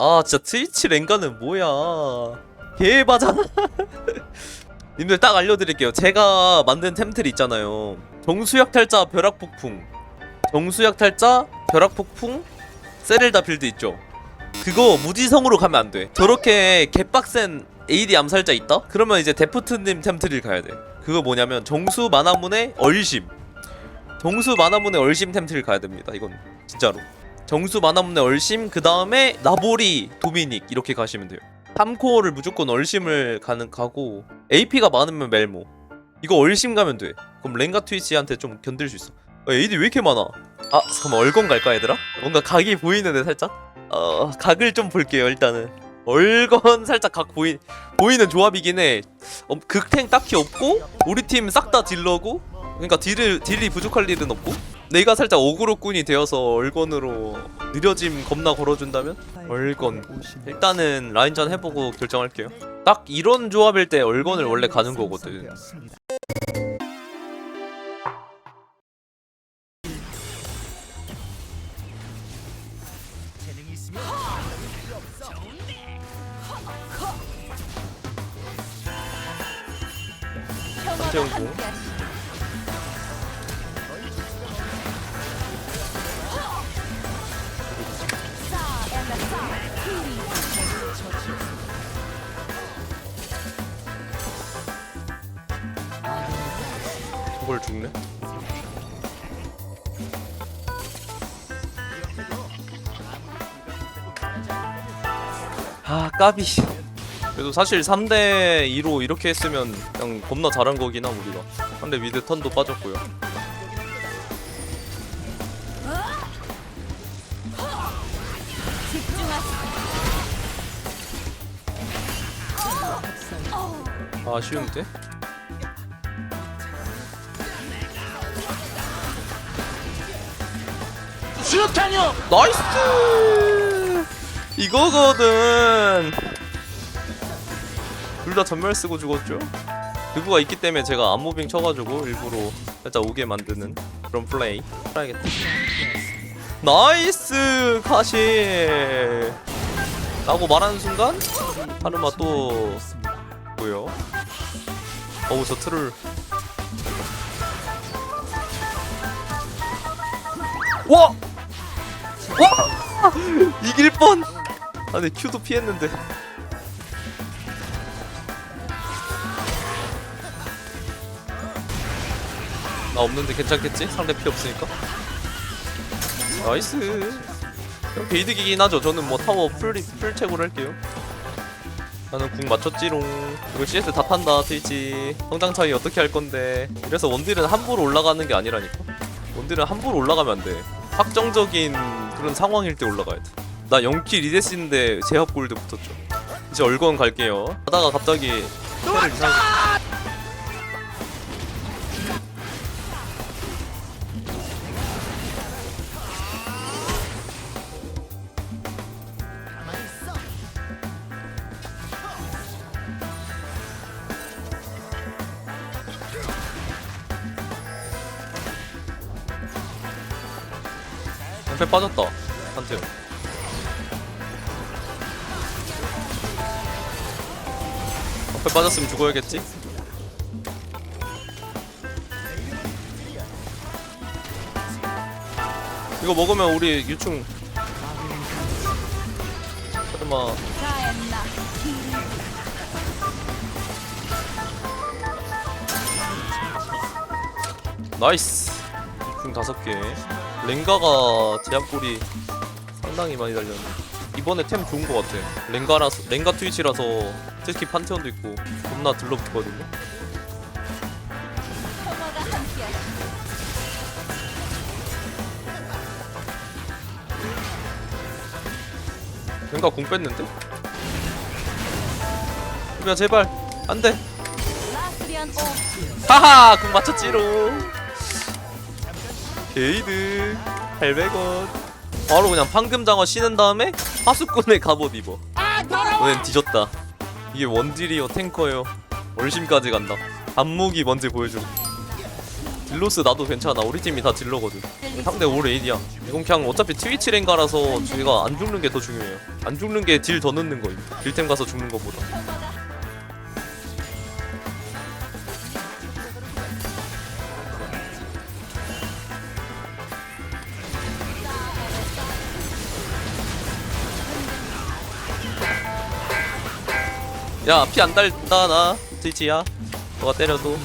아 진짜 트위치 랭가는 뭐야. 개바잖아. 님들 딱 알려드릴게요. 제가 만든 템틀 있잖아요. 정수약 탈자 벼락폭풍. 정수약 탈자 벼락폭풍 세렐다 빌드 있죠? 그거 무지성으로 가면 안돼. 저렇게 개빡센 AD 암살자 있다? 그러면 이제 데프트님 템틀을 가야 돼. 그거 뭐냐면 정수 만화문의 얼심. 정수 만화문의 얼심 템틀을 가야 됩니다 이건. 진짜로 정수 만화문의 얼심 그 다음에 나보리 도미닉 이렇게 가시면 돼요. 3코어를 무조건 얼심을 가는 가고 AP가 많으면 멜모. 이거 얼심 가면 돼. 그럼 랭가 트위치한테 좀 견딜 수 있어. 어, AD 왜 이렇게 많아? 아 잠깐만 얼건 갈까 얘들아? 뭔가 각이 보이는데 살짝? 어 각을 좀 볼게요 일단은. 얼건 살짝 각 보이 보이는 조합이긴 해. 어, 극탱 딱히 없고 우리 팀 싹 다 딜러고 그러니까 딜을 딜이 부족할 일은 없고 내가 살짝 어그로꾼이 되어서 얼건으로 느려짐 겁나 걸어준다면? 얼건. 일단은 라인전 해보고 결정할게요. 딱 이런 조합일 때 얼건을 원래 가는 거거든. 한태웅 저걸 죽네? 아 까비. 그래도 사실 3대 2로 이렇게 했으면 그냥 겁나 잘한 거긴 함 우리가. 근데 미드 턴도 빠졌고요. 아, 아쉬운데? 수탄요 나이스! 이거거든. 둘 다 전멸 쓰고 죽었죠? 그거가 있기 때문에 제가 암무빙 쳐가지고 일부러 살짝 오게 만드는 그런 플레이. 해야겠다. 나이스 가시. 라고 말하는 순간 하르마 또 뭐요? 어우 저 트롤. 와! 와! 이길 뻔! 아니 큐도 피했는데. 나 없는데 괜찮겠지? 상대 피 없으니까. 나이스. 이렇게 이득이긴 하죠. 저는 뭐 타워 풀, 풀체고를 할게요. 나는 궁 맞췄지롱. 이거 CS 다 탄다 트위치. 성장 차이 어떻게 할 건데. 이래서 원딜은 함부로 올라가는 게 아니라니까. 원딜은 함부로 올라가면 안돼. 확정적인 그런 상황일 때 올라가야 돼. 나 0킬 2데스인데 제압 골드 붙었죠. 이제 얼건 갈게요. 하다가 갑자기 패를 이상. 패 빠졌다. 한태요. 앞에 빠졌으면 죽어야겠지? 이거 먹으면 우리 유충 설마 나이스 유충 다섯 개 랭가가 제압골이 상당히 많이 달렸네. 이번에 템 좋은 거 같아. 랭가라서 랭가 트위치라서 특히 판테온도 있고 겁나 들러붙거든요. 랭가 공 뺐는데? 야 제발. 안돼. 하하 공 맞췄지롱 게이드. 800원. 바로 그냥 황금장어 신은 다음에 하수꾼의 갑옷 입어. 너넨 뒤졌다. 이게 원딜이요 탱커요. 얼심까지 간다. 안무기 먼저 보여줘. 딜로스 나도 괜찮아. 우리 팀이 다 딜러거든. 상대 올 AD야. 이건 그냥 어차피 트위치 랭가라서 저희가 안 죽는 게 더 중요해요. 안 죽는 게 딜 더 넣는 거임. 딜템 가서 죽는 것보다 야 피 안 달다 나 트위치야 너가 때려도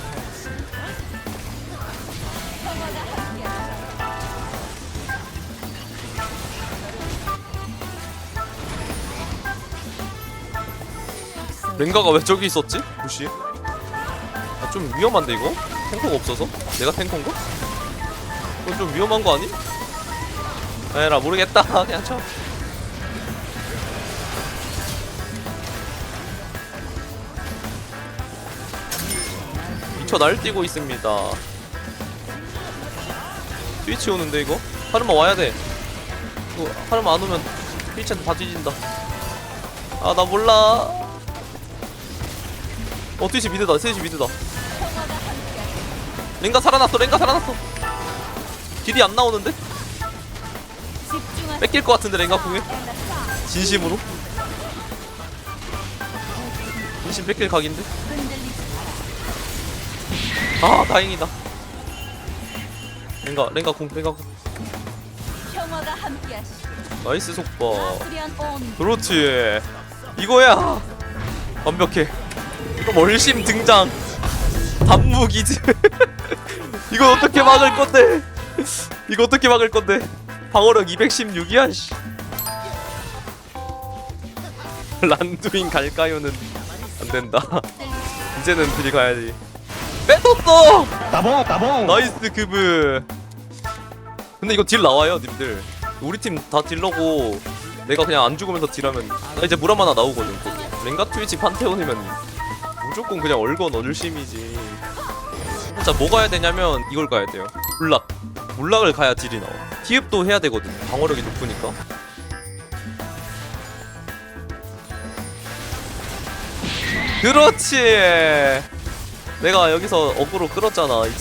랭가가 왜 저기 있었지? 부시? 아, 좀 위험한데 이거? 탱커가 없어서? 내가 탱커인가? 이건 좀 위험한 거 아니? 에라 모르겠다 그냥 쳐 미쳐 날뛰고 있습니다. 트위치 오는데 이거? 하르마 와야 돼. 이거 하르마 안 오면 트위치한테 다 뒤진다. 아 나 몰라. 어 트위치 미드다. 트위치 미드다. 랭가 살아났어. 랭가 살아났어. 딜이 안 나오는데? 뺏길 것 같은데 랭가 궁에? 진심으로? 진심 뺏길 각인데? 아 다행이다. 랭가 랭가 궁 랭가 궁. 평화가 함께하시. 나이스 아프리안 온 그렇지. 이거야. 완벽해. 그럼 얼심 등장. 단무기즈 이거 어떻게 막을 건데? 이거 어떻게 막을 건데? 방어력 216이야 씨. 란두인 갈까요는 안 된다. 이제는 들이 가야지 뺏었어. 따봉 따봉. 나이스 그브. 근데 이거 딜 나와요 님들. 우리 팀 다 딜러고 내가 그냥 안 죽으면서 딜하면 나 이제 물 하나 나오거든 랭가 트위치 판테온이면 무조건 그냥 얼건 얼심이지. 자 뭐 가야 되냐면 이걸 가야 돼요. 몰락. 몰락을 가야 딜이 나와. 티읍도 해야 되거든. 방어력이 높으니까. 그렇지 내가 여기서 어그로 끌었잖아. 이-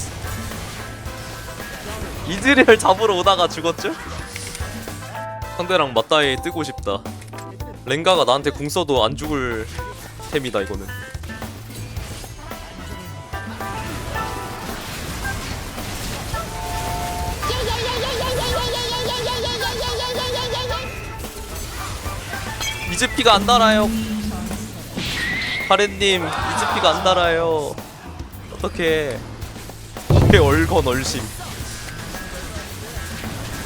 이즈리얼 잡으러 오다가 죽었죠? 상대랑 맞다이 뜨고 싶다. 랭가가 나한테 궁 써도 안 죽을 템이다 이거는. 이즈피가 안 달아요. 카렌님 이즈피가 안 달아요 어떡해. 왜 얼건 얼심.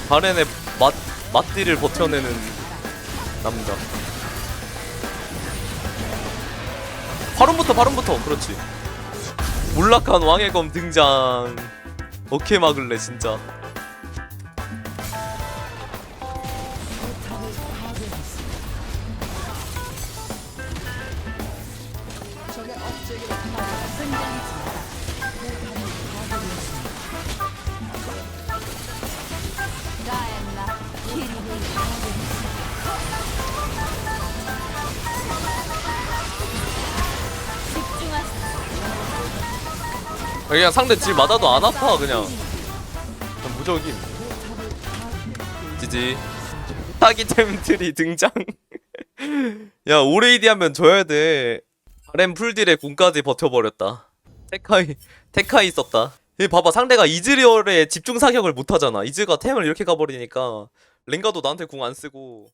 바렌의 맛, 맛띠를 버텨내는 남자. 발음부터 발음부터. 그렇지. 몰락한 왕의 검 등장. 어케 막을래 진짜 그냥 상대 질 맞아도 안 아파 그냥. 그냥 무적임. 지지. 타기 템 트리 등장. 야 오레이디 하면 져야 돼. 바렌 풀딜에 궁까지 버텨버렸다. 테카이 테카이 썼다. 이 봐봐 상대가 이즈리얼에 집중 사격을 못하잖아. 이즈가 템을 이렇게 가버리니까 랭가도 나한테 궁 안 쓰고